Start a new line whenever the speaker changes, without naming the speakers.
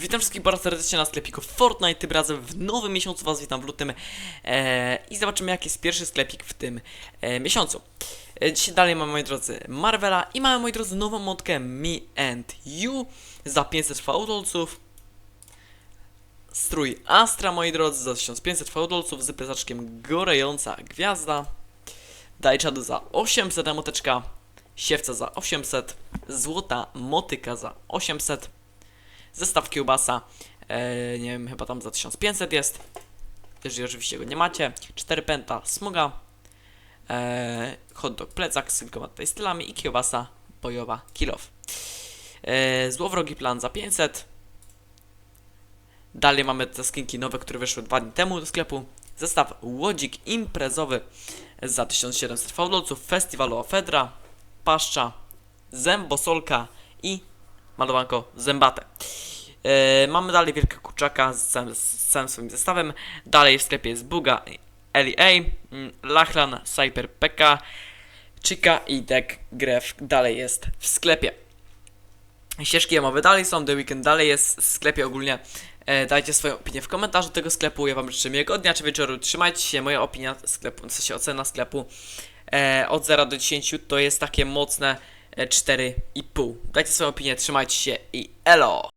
Witam wszystkich bardzo serdecznie na sklepiku Fortnite, tym razem w nowym miesiącu Was witam w lutym e, i zobaczymy jaki jest pierwszy sklepik w tym e, miesiącu. E, dzisiaj dalej mamy moi drodzy Marvela i mamy moi drodzy nową modkę Me and You za 500 fałdolców. Strój Astra moi drodzy za 1500 fałdolców z plecaczkiem Gorejąca Gwiazda. Dajczadu za 800 emoteczka. Siewca za 800. Złota motyka za 800 zestaw kiełbasa, e, nie wiem, chyba tam za 1500 jest, jeżeli oczywiście go nie macie, 4 pęta smuga, e, hot dog plecak z kilkoma tutaj stylami i kiełbasa bojowa kilof. E, złowrogi plan za 500, dalej mamy te skinki nowe, które wyszły dwa dni temu do sklepu, zestaw łodzik imprezowy za 1700 fałdolców, festiwalowa Fedra, paszcza, zębosolka i malowanko zębate. E, mamy dalej wielka kurczaka z całym, z całym swoim zestawem. Dalej w sklepie jest Buga, LEA, mm, Lachlan, Cyper PK, Chica i Deck Gref dalej jest w sklepie. Ścieżki jamowe dalej są, The Weekend dalej jest w sklepie ogólnie. E, dajcie swoją opinię w komentarzu tego sklepu. Ja wam życzę miłego dnia czy wieczoru. Trzymajcie się. Moja opinia sklepu, w sensie ocena sklepu e, od 0 do 10 to jest takie mocne e, 4,5. Dajcie swoją opinię, trzymajcie się i elo!